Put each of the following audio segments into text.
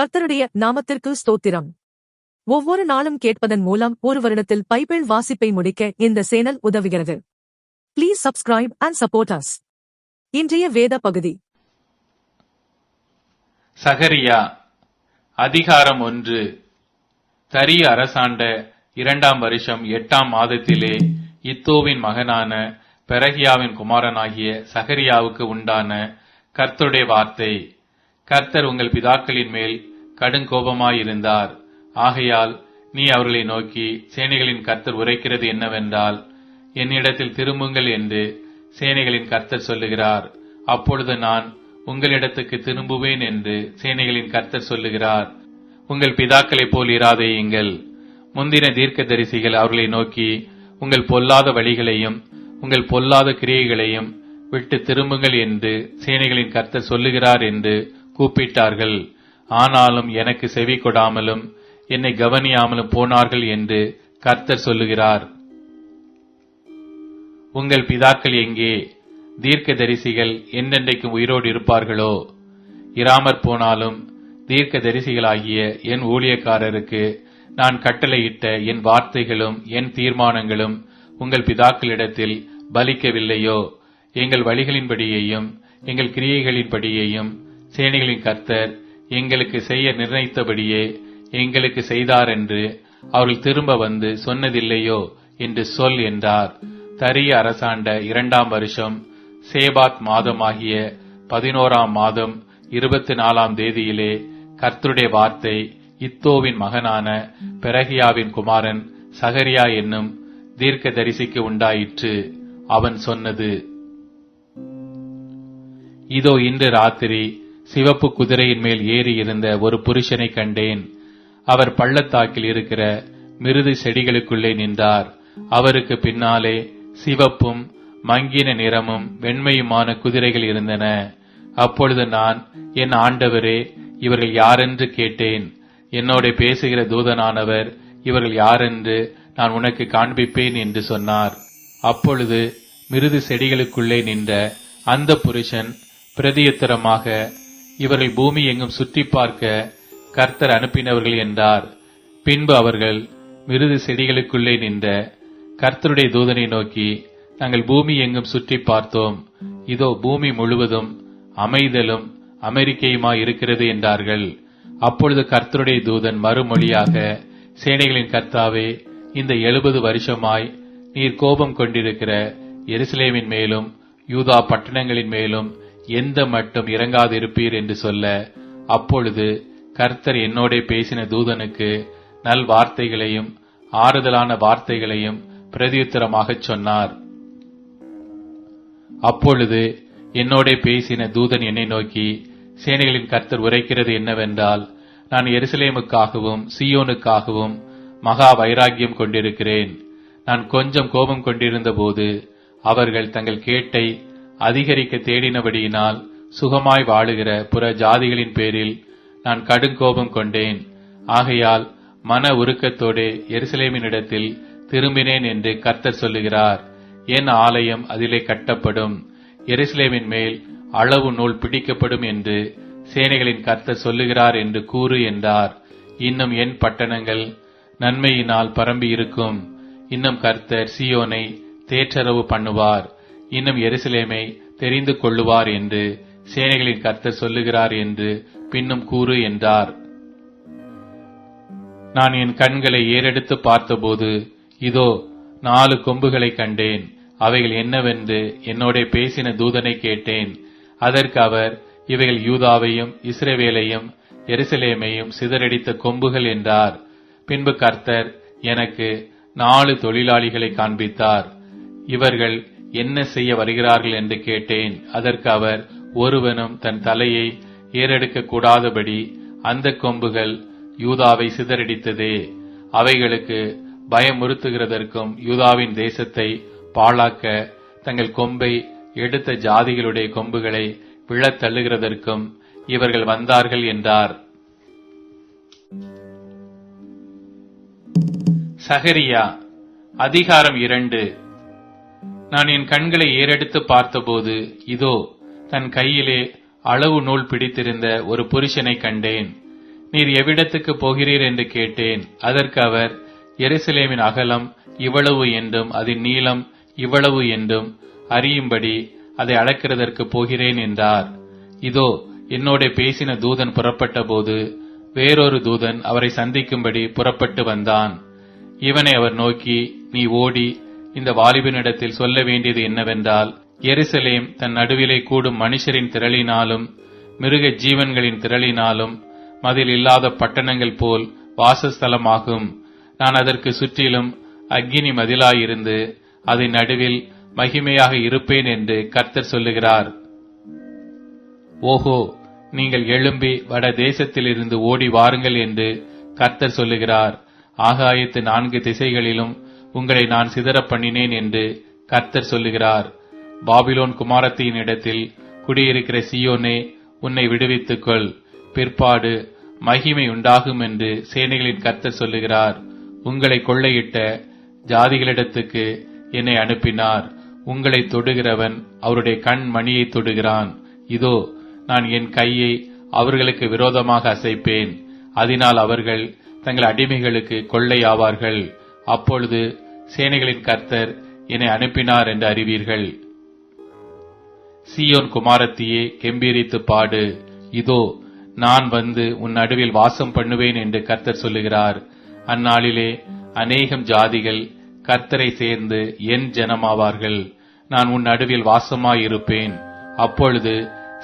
கர்த்தருடைய நாமத்திற்கு ஸ்தோத்திரம். ஒவ்வொரு நாளும் கேட்பதன் மூலம் ஒரு வருடத்தில் பைபிள் வாசிப்பை முடிக்க இந்த சேனல் உதவுகிறது. Please subscribe and support us இன்றைய வேத பகுதி. சகரியா அதிகாரம் ஒன்று. தரிய அரசாண்ட இரண்டாம் வருஷம் எட்டாம் மாதத்திலே இத்தோவின் மகனான பெரகியாவின் குமாரனாகிய சகரியாவுக்கு உண்டான கர்த்தருடைய வார்த்தை. கர்த்தர் உங்கள் பிதாக்களின் மேல் கடுங்கோபமாயிருந்தார். ஆகையால் நீ அவர்களை நோக்கி சேனைகளின் கர்த்தர் உரைக்கிறது என்னவென்றால் என்னிடத்தில் திரும்புங்கள் என்று சேனைகளின் கர்த்தர் சொல்லுகிறார். அப்பொழுது நான் உங்களிடத்துக்கு திரும்புவேன் என்று சேனைகளின் கர்த்தர் சொல்லுகிறார். உங்கள் பிதாக்களைப் போல் இராதேயுங்கள். முந்தின தீர்க்கதரிசிகள் அவர்களை நோக்கி உங்கள் பொல்லாத வழிகளையும் உங்கள் பொல்லாத கிரியைகளையும் விட்டு திரும்புங்கள் என்று சேனைகளின் கர்த்தர் சொல்லுகிறார் என்று கூப்பிட்டார்கள். ஆனாலும் எனக்கு செவி கொடாமலும் என்னை கவனியாமலும் போனார்கள் என்று கர்த்தர் சொல்லுகிறார். உங்கள் பிதாக்கள் எங்கே? தீர்க்க தரிசிகள் என்றென்றைக்கும் உயிரோடு இருப்பார்களோ? இராமற் போனாலும் தீர்க்க தரிசிகளாகிய என் ஊழியக்காரருக்கு நான் கட்டளையிட்ட என் வார்த்தைகளும் என் தீர்மானங்களும் உங்கள் பிதாக்களிடத்தில் பலிக்கவில்லையோ? எங்கள் வழிகளின்படியையும் எங்கள் கிரியைகளின்படியையும் சேனைகளின் கர்த்தர் எங்களுக்கு செய்ய நிர்ணயித்தபடியே எங்களுக்கு செய்தார் என்று அவர்கள் திரும்ப வந்து சொன்னதில்லையோ என்று சொல் என்றார். தரிய அரசாண்ட இரண்டாம் வருஷம் சேபாத் மாதமாகிய பதினோராம் மாதம் இருபத்தி நாலாம் தேதியிலே கர்த்தருடைய வார்த்தை இத்தோவின் மகனான பெரகியாவின் குமாரன் சகரியா என்னும் தீர்க்க தரிசிக்கு உண்டாயிற்று. அவன் சொன்னது இதோ இன்று ராத்திரி சிவப்பு குதிரையின் மேல் ஏறி இருந்த ஒரு புருஷனை கண்டேன். அவர் பள்ளத்தாக்கில் இருக்கிற மிருது செடிகளுக்குள்ளே நின்றார். அவருக்கு பின்னாலே சிவப்பும் மங்கின நிறமும் வெண்மையுமான குதிரைகள் இருந்தன. அப்பொழுது நான் என் ஆண்டவரே இவர்கள் யாரென்று கேட்டேன். என்னோட பேசுகிற தூதனானவர் இவர்கள் யாரென்று நான் உனக்கு காண்பிப்பேன் என்று சொன்னார். அப்பொழுது மிருது செடிகளுக்குள்ளே நின்ற அந்த புருஷன் பிரதியுத்தரமாக இவர்கள் பூமி எங்கும் சுற்றி பார்க்க கர்த்தர் அனுப்பினவர்கள் என்றார். பின்பு அவர்கள் மிருது செடிகளுக்குள்ளே நின்ற கர்த்தருடைய தூதனை நோக்கி நாங்கள் பூமி எங்கும் சுற்றி பார்த்தோம். இதோ பூமி முழுவதும் அமைதலும் அமெரிக்கையுமாய் இருக்கிறது என்றார்கள். அப்பொழுது கர்த்தருடைய தூதன் மறுமொழியாக சேனைகளின் கர்த்தாவே இந்த எழுபது வருஷமாய் நீர் கோபம் கொண்டிருக்கிற எருசலேமின் மேலும் யூதா பட்டணங்களின் மேலும் எந்த மட்டும் இறங்காதிருப்பீர் என்று சொல்ல அப்பொழுது கர்த்தர் என்னோட பேசின தூதனுக்கு நல் வார்த்தைகளையும் ஆறுதலான வார்த்தைகளையும் பிரதியுத்தரமாகச் சொன்னார். அப்பொழுது என்னோட பேசின தூதன் என்னை நோக்கி சேனைகளின் கர்த்தர் உரைக்கிறது என்னவென்றால் நான் எருசலேமுக்காகவும் சியோனுக்காகவும் மகா வைராக்கியம் கொண்டிருக்கிறேன். நான் கொஞ்சம் கோபம் கொண்டிருந்த போது அவர்கள் தங்கள் கேட்டை அதிகரிக்க தேடினபடியினால் சுகமாய் வாழுகிற புற ஜாதிகளின் பேரில் நான் கடுங்கோபம் கொண்டேன். ஆகையால் மன உருக்கத்தோடு எருசலேமினிடத்தில் திரும்பினேன் என்று கர்த்தர் சொல்லுகிறார். என் ஆலயம் அதிலே கட்டப்படும். எருசலேமின் மேல் அளவு நூல் பிடிக்கப்படும் என்று சேனைகளின் கர்த்தர் சொல்லுகிறார் என்று கூறு என்றார். இன்னும் என் பட்டணங்கள் நன்மையினால் பரம்பி இருக்கும் இன்னும் கர்த்தர் சியோனை தேற்றரவு பண்ணுவார். இன்னும் எருசலேமை தெரிந்து கொள்ளுவார் என்று சேனைகளின் கர்த்தர் சொல்லுகிறார் என்று பின்னும் கூறு என்றார். நான் என் கண்களை ஏறெடுத்து பார்த்தபோது இதோ நாலு கொம்புகளை கண்டேன். அவைகள் என்னவென்று என்னோட பேசின தூதனை கேட்டேன். அதற்கு அவர் இவைகள் யூதாவையும் இஸ்ரேவேலையும் எருசலேமையும் சிதறடித்த கொம்புகள் என்றார். பின்பு கர்த்தர் எனக்கு நாலு தொழிலாளிகளை காண்பித்தார். இவர்கள் என்ன செய்ய வருகிறார்கள் என்று கேட்டேன். அதற்கு அவர் ஒருவனும் தன் தலையை ஏறெடுக்க கூடாதபடி அந்த கொம்புகள் யூதாவை சிதறடித்ததே. அவைகளுக்கு பயமுறுத்துகிறதற்கும் யூதாவின் தேசத்தை பாழாக்க தங்கள் கொம்பை எடுத்த ஜாதிகளுடைய கொம்புகளை விழத் தள்ளுகிறதற்கும் இவர்கள் வந்தார்கள் என்றார். சகரியா அதிகாரம் இரண்டு. நான் என் கண்களை ஏறெடுத்து பார்த்தபோது இதோ தன் கையிலே அளவு நூல் பிடித்திருந்த ஒரு புருஷனை கண்டேன். நீர் எவ்விடத்துக்கு போகிறீர் என்று கேட்டேன். அதற்கு அவர் எருசலேமின் அகலம் இவ்வளவு என்றும் அதன் நீளம் இவ்வளவு என்றும் அறியும்படி அதை அளக்கிறதற்கு போகிறேன் என்றார். இதோ என்னோட பேசின தூதன் புறப்பட்ட போது வேறொரு தூதன் அவரை சந்திக்கும்படி புறப்பட்டு வந்தான். இவனை அவர் நோக்கி நீ ஓடி இந்த வாலிபனிடத்தில் சொல்ல வேண்டியது என்னவென்றால் எருசலேம் தன் நடுவிலே கூடும் மனுஷரின் திரளினாலும் மிருக ஜீவன்களின் திரளினாலும் மதில் இல்லாத பட்டணங்கள் போல் வாசஸ்தலமாகும். நான் அதற்கு சுற்றிலும் அக்னி மதிலாயிருந்து அதன் நடுவில் மகிமையாக இருப்பேன் என்று கர்த்தர் சொல்லுகிறார். ஓஹோ நீங்கள் எழும்பி வட தேசத்திலிருந்து ஓடி வாருங்கள் என்று கர்த்தர் சொல்லுகிறார். ஆகாயத்து நான்கு திசைகளிலும் உங்களை நான் சிதறப் பண்ணினேன் என்று கர்த்தர் சொல்லுகிறார். பாபிலோன் குமாரத்தியின் இடத்தில் குடியிருக்கிற சியோனே உன்னை விடுவித்துக்கொள். பிற்பாடு மகிமை உண்டாகும் என்று சேனைகளின் கர்த்தர் சொல்லுகிறார். உங்களை கொள்ளையிட்ட ஜாதிகளிடத்துக்கு என்னை அனுப்பினார். உங்களை தொடுகிறவன் அவருடைய கண் மணியை தொடுகிறான். இதோ நான் என் கையை அவர்களுக்கு விரோதமாக அசைப்பேன். அதனால் அவர்கள் தங்கள் அடிமைகளுக்கு கொள்ளையாவார்கள். அப்பொழுது சேனைகளின் கர்த்தர் என்னை அனுப்பினார் என்று அறிவீர்கள். சீயோன் குமாரத்தியே கெம்பீரித்து பாடு. இதோ நான் வந்து உன் நடுவில் வாசம் பண்ணுவேன் என்று கர்த்தர் சொல்லுகிறார். அந்நாளிலே அநேகம் ஜாதிகள் கர்த்தரை சேர்ந்து என் ஜனமாவார்கள். நான் உன் நடுவில் வாசமாயிருப்பேன். அப்பொழுது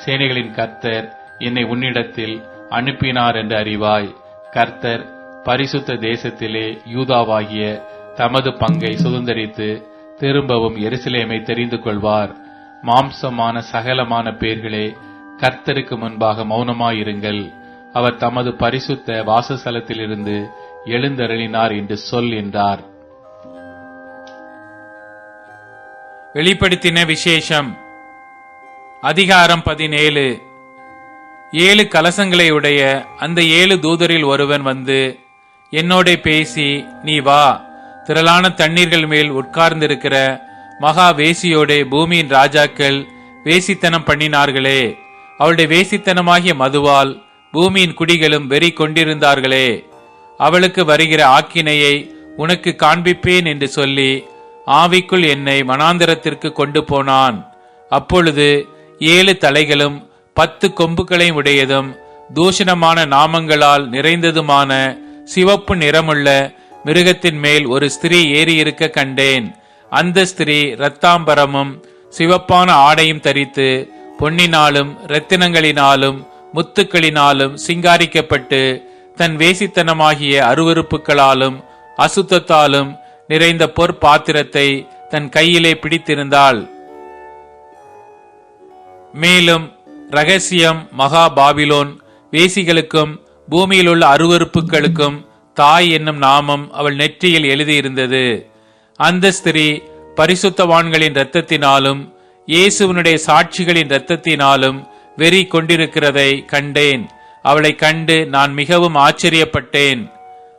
சேனைகளின் கர்த்தர் என்னை உன்னிடத்தில் அனுப்பினார் என்று அறிவாய். கர்த்தர் பரிசுத்த தேசத்திலே யூதாவாகிய தமது பங்கை சுதந்தரித்து திரும்பவும் எருசலேமை தெரிந்து கொள்வார். மாம்சமான சகலமான பேர்களே கர்த்தருக்கு முன்பாக மௌனமாயிருங்கள். அவர் தமது பரிசுத்த வாசஸ்தலத்திலிருந்து எழுந்தருளினார் என்று சொல் என்றார். வெளிப்படுத்தின விசேஷம். அதிகாரம் பதினேழு. ஏழு கலசங்களை உடைய அந்த ஏழு தூதரில் ஒருவன் வந்து என்னோட பேசி நீ வா. திரளான தண்ணீர்கள் மேல் உட்கார்ந்திருக்கிற மகா வேசியோடே பூமியின் ராஜாக்கள் வேசித்தனம் பண்ணினார்களே. அவளுடைய வேசித்தனமாகிய மதுவால் பூமியின் குடிகளும் வெறி கொண்டிருந்தார்களே. அவளுக்கு வருகிற ஆக்கினையை உனக்கு காண்பிப்பேன் என்று சொல்லி ஆவிக்குள் என்னை மனாந்தரத்திற்கு கொண்டு போனான். அப்பொழுது ஏழு தலைகளும் பத்து கொம்புகளையும் உடையதும் தூஷணமான நாமங்களால் நிறைந்ததுமான சிவப்பு நிறமுள்ள மிருகத்தின் மேல் ஒரு ஸ்திரீ ஏறியிருக்க கண்டேன். அந்த ஸ்திரீ இரத்தாம்பரமும் சிவப்பான ஆடையும் தரித்து பொன்னினாலும் இரத்தினங்களினாலும் முத்துக்களினாலும் சிங்காரிக்கப்பட்டு தன் வேசித்தனமாகிய அருவறுப்புகளாலும் அசுத்தத்தாலும் நிறைந்த பொற்பாத்திரத்தை தன் கையிலே பிடித்திருந்தாள். மேலும் ரகசியம் மகா பாபிலோன் வேசிகளுக்கும் பூமியிலுள்ள அருவறுப்புகளுக்கும் தாய் என்னும் நாமம் அவள் நெற்றியில் எழுதியிருந்தது. அந்த ஸ்திரீ பரிசுத்தவான்களின் இரத்தத்தினாலும் இயேசுவனுடைய சாட்சிகளின் இரத்தத்தினாலும் வெறி கொண்டிருக்கிறதை கண்டேன். அவளை கண்டு நான் மிகவும் ஆச்சரியப்பட்டேன்.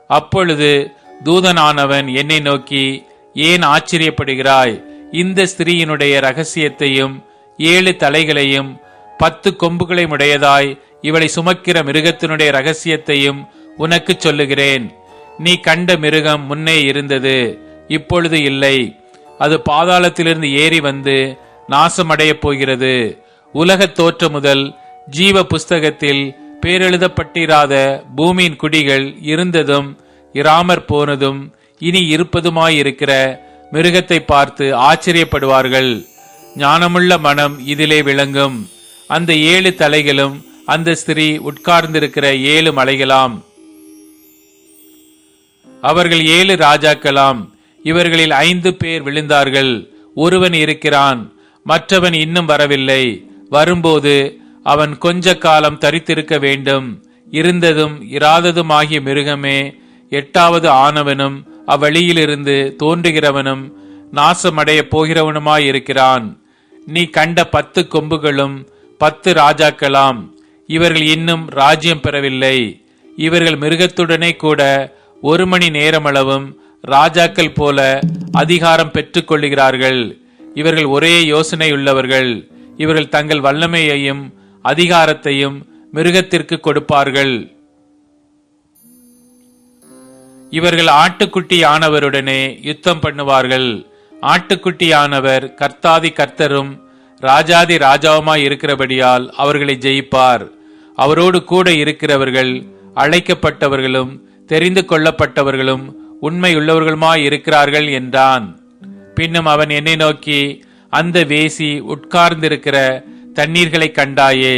அப்பொழுது தூதனானவன் என்னை நோக்கி ஏன் ஆச்சரியப்படுகிறாய்? இந்த ஸ்திரீயினுடைய ரகசியத்தையும் ஏழு தலைகளையும் பத்து கொம்புகளையும் உடையதாய் இவளை சுமக்கிற மிருகத்தினுடைய ரகசியத்தையும் உனக்கு சொல்லுகிறேன் நீ கண்ட மிருகம் முன்னே இருந்தது இப்பொழுது இல்லை. அது பாதாளத்திலிருந்து ஏறி வந்து நாசமடையப் போகிறது. உலகத் தோற்ற முதல் ஜீவ புஸ்தகத்தில் பேரெழுதப்பட்டிராத பூமியின் குடிகள் இருந்ததும் இராமற் போனதும் இனி இருப்பதுமாயிருக்கிற மிருகத்தை பார்த்து ஆச்சரியப்படுவார்கள். ஞானமுள்ள மனம் இதிலே விளங்கும். அந்த ஏழு தலைகளும் அந்த ஸ்திரீ உட்கார்ந்திருக்கிற ஏழு மலைகளாம். அவர்கள் ஏழு ராஜாக்களாம். இவர்களில் ஐந்து பேர் விழுந்தார்கள். ஒருவன் இருக்கிறான் மற்றவன் இன்னும் வரவில்லை. வரும்போது அவன் கொஞ்ச காலம் தரித்திருக்க வேண்டும். இருந்ததும் இராததுமாகிய மிருகமே எட்டாவது ஆனவனும் அவ்வழியிலிருந்து தோன்றுகிறவனும் நாசமடையப் போகிறவனுமாயிருக்கிறான். நீ கண்ட பத்து கொம்புகளும் பத்து ராஜாக்களாம். இவர்கள் இன்னும் ராஜ்யம் பெறவில்லை. இவர்கள் மிருகத்துடனே கூட ஒரு மணி நேரமளவும் ராஜாக்கள் போல அதிகாரம் பெற்றுக்கொள்ளுகிறார்கள். இவர்கள் ஒரே யோசனை உள்ளவர்கள் இவர்கள் தங்கள் வல்லமையையும் அதிகாரத்தையும் மிருகத்திற்கு கொடுப்பார்கள். இவர்கள் ஆட்டுக்குட்டியானவருடனே யுத்தம் பண்ணுவார்கள். ஆட்டுக்குட்டியானவர் கர்த்தாதி கர்த்தரும் ராஜாதி ராஜாவுமாய் இருக்கிறபடியால் அவர்களை ஜெயிப்பார். அவரோடு கூட இருக்கிறவர்கள் அழைக்கப்பட்டவர்களும் தெரிந்து கொள்ளப்பட்டவர்களும் உண்மையுள்ளவர்களுமாய் இருக்கிறார்கள் என்றான். பின்னும் அவன் என்னை நோக்கி அந்த வேசி உட்கார்ந்திருக்கிற தண்ணீர்களை கண்டாயே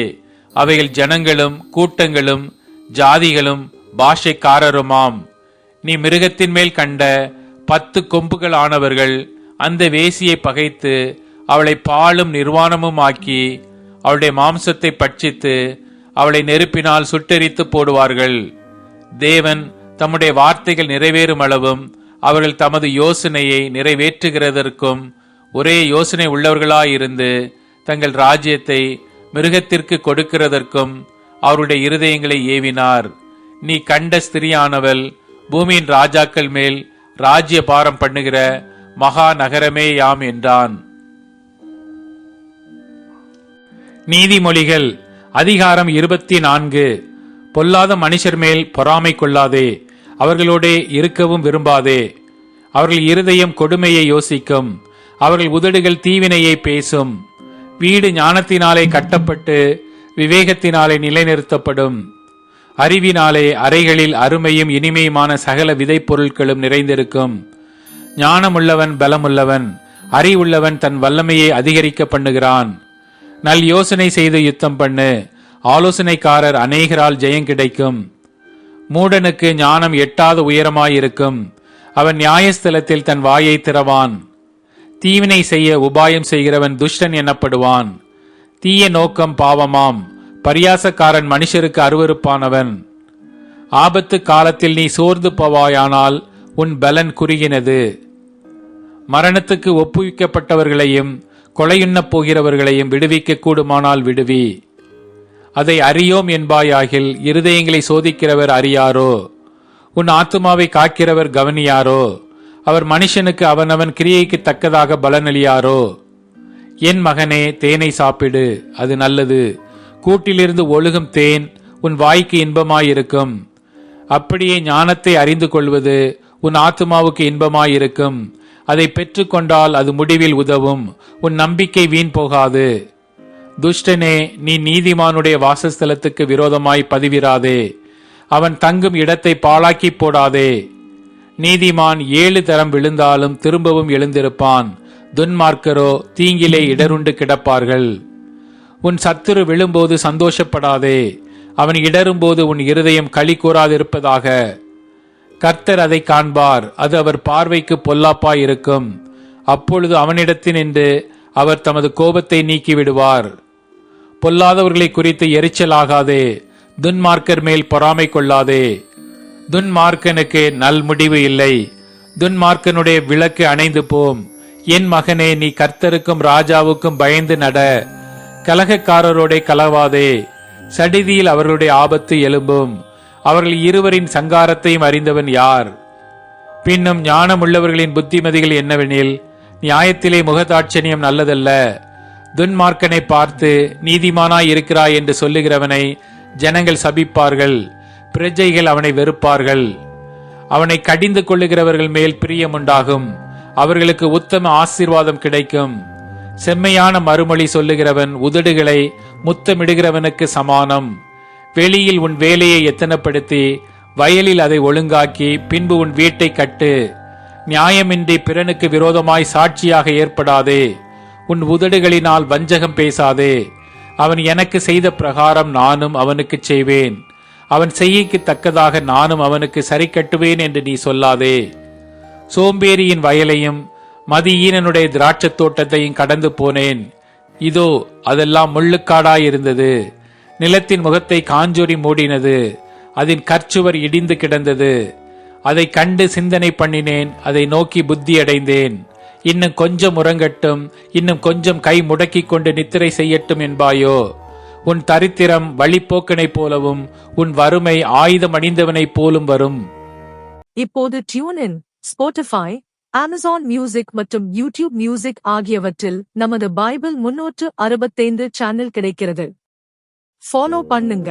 அவைகள் ஜனங்களும் கூட்டங்களும் ஜாதிகளும் பாஷைக்காரருமாம். நீ மிருகத்தின் மேல் கண்ட பத்து கொம்புகள் ஆனவர்கள் அந்த வேசியை பகைத்து அவளை பாலும் நிர்வாணமும் ஆக்கி அவளுடைய மாம்சத்தை பட்சித்து அவளை நெருப்பினால் சுட்டெரித்து போடுவார்கள். தேவன் தம்முடைய வார்த்தைகள் நிறைவேறும் அளவும் அவர்கள் தமது யோசனையை நிறைவேற்றுகிறதற்கும் ஒரே யோசனை உள்ளவர்களாயிருந்து தங்கள் ராஜ்யத்தை மிருகத்திற்கு கொடுக்கிறதற்கும் அவருடைய இருதயங்களை ஏவினார். நீ கண்ட ஸ்திரியானவள் பூமியின் ராஜாக்கள் மேல் ராஜ்ய பாரம் பண்ணுகிற மகா நகரமே யாம் என்றான். நீதிமொழிகள் அதிகாரம் இருபத்தி நான்கு பொல்லாத மனுஷர் மேல் பொறாமை கொள்ளாதே அவர்களோடே இருக்கவும் விரும்பாதே. அவர்கள் இருதயம் கொடுமையை யோசிக்கும். அவர்கள் உதடுகள் தீவினையை பேசும். வீடு ஞானத்தினாலே கட்டப்பட்டு விவேகத்தினாலே நிலைநிறுத்தப்படும். அறிவினாலே அறைகளில் அருமையும் இனிமையுமான சகல விதை பொருட்களும் நிறைந்திருக்கும். ஞானமுள்ளவன் பலமுள்ளவன் அறிவுள்ளவன் தன் வல்லமையை அதிகரிக்க பண்ணுகிறான். நல் யோசனை செய்து யுத்தம் பண்ணு ஆலோசனைக்காரர் அநேகரால் ஜெயம் கிடைக்கும். மூடனுக்கு ஞானம் எட்டாத உயரமாயிருக்கும். அவன் நியாயஸ்தலத்தில் தன் வாயை திறவான். தீவினை செய்ய உபாயம் செய்கிறவன் துஷ்டன் எனப்படுவான். தீய நோக்கம் பாவமாம். பரியாசக்காரன் மனுஷருக்கு அருவருப்பானவன். ஆபத்து காலத்தில் நீ சோர்ந்து போவாயானால் உன் பலன் குறுகினது. மரணத்துக்கு ஒப்புவிக்கப்பட்டவர்களையும் கொலையுண்ணப் போகிறவர்களையும் விடுவிக்க கூடுமானால் விடுவி. அதை அறியோம் என்பாயாகில் இருதயங்களை சோதிக்கிறவர் அறியாரோ? உன் ஆத்துமாவை காக்கிறவர் கவனியாரோ? அவர் மனுஷனுக்கு அவனவன் கிரியைக்கு தக்கதாக பலனளியாரோ? என் மகனே தேனை சாப்பிடு அது நல்லது. கூட்டிலிருந்து ஒழுகும் தேன் உன் வாய்க்கு இன்பமாயிருக்கும். அப்படியே ஞானத்தை அறிந்து கொள்வது உன் ஆத்துமாவுக்கு இன்பமாயிருக்கும். அதை பெற்றுக்கொண்டால் அது முடிவில் உதவும். உன் நம்பிக்கை வீண் போகாது. துஷ்டனே நீ நீதிமானுடைய வாசஸ்தலத்துக்கு விரோதமாய் பதிவிராதே. அவன் தங்கும் இடத்தை பாழாக்கி போடாதே. நீதிமான் ஏழு தரம் விழுந்தாலும் திரும்பவும் எழுந்திருப்பான். துன்மார்க்கரோ தீங்கிலே இடருண்டு கிடப்பார்கள். உன் சத்துரு விழும்போது சந்தோஷப்படாதே. அவன் இடரும்போது உன் இருதயம் களி கூறாதிருப்பதாக. கர்த்தர் அதை காண்பார். அது அவர் பார்வைக்கு பொல்லாப்பாய் இருக்கும் அப்பொழுது அவனிடத்தினின்று அவர் தமது கோபத்தை நீக்கிவிடுவார். பொல்லாதவர்களை குறித்து எரிச்சலாகாதே. துன்மார்க்கர் மேல் பொறாமை கொள்ளாதே. துன்மார்க்கனுக்கு நல் முடிவு இல்லை. துன்மார்க்கனுடைய விளக்கு அணைந்து போம். என் மகனே நீ கர்த்தருக்கும் ராஜாவுக்கும் பயந்து நட. கலகக்காரரோட கலவாதே. சடிதியில் அவர்களுடைய ஆபத்து எழும்பும். அவர்கள் இருவரின் சங்காரத்தையும் அறிந்தவன் யார்? பின்னும் ஞானமுள்ளவர்களின் புத்திமதிகள் என்னவெனில் நியாயத்திலே முகதாட்சணியம் நல்லதல்ல. துன்மார்க்கனை பார்த்து நீதிமானாய் இருக்கிறாய் என்று சொல்லுகிறவனை ஜனங்கள் சபிப்பார்கள் பிரஜைகள் அவனை வெறுப்பார்கள். அவனை கடிந்து கொள்ளுகிறவர்கள் மேல் பிரியம் உண்டாகும். அவர்களுக்கு உத்தம ஆசீர்வாதம் கிடைக்கும். செம்மையான மறுமொழி சொல்லுகிறவன் உதடுகளை முத்தமிடுகிறவனுக்கு சமானம். வெளியில் உன் வேலையை எத்தனப்படுத்தி வயலில் அதை ஒழுங்காக்கி பின்பு உன் வீட்டை கட்டு. நியாயமின்றி பிறனுக்கு விரோதமாய் சாட்சியாக ஏற்படாதே. உன் உதடுகளினால் வஞ்சகம் பேசாதே. அவன் எனக்கு செய்த பிரகாரம் நானும் அவனுக்கு செய்வேன். அவன் செய்யக்கு தக்கதாக நானும் அவனுக்கு சரி கட்டுவேன் என்று நீ சொல்லாதே. சோம்பேறியின் வயலையும் மதியீனனுடைய திராட்சத் தோட்டத்தையும் கடந்து போனேன். இதோ அதெல்லாம் முள்ளுக்காடாயிருந்தது. நிலத்தின் முகத்தை காஞ்சொறி மூடினது. அதன் கற்சுவர் இடிந்து கிடந்தது. அதை கண்டு சிந்தனை பண்ணினேன். அதை நோக்கி புத்தி அடைந்தேன் இன்னும் கொஞ்சம் உறங்கட்டும் இன்னும் கொஞ்சம் கை முடக்கிக் கொண்டு நித்திரை செய்யட்டும் என்பாயோ? உன் தரித்திரம் வழிப்போக்கனைப் போலவும் உன் வறுமை ஆயுதம் அணிந்தவனைப் போலும் வரும். இப்போது டியூனின் ஸ்போட்டிஃபை அமேசான் மியூசிக் மற்றும் யூடியூப் மியூசிக் ஆகியவற்றில் நமது பைபிள் முன்னூற்று அறுபத்தைந்து சேனல் கிடைக்கிறது. ஃபாலோ பண்ணுங்க.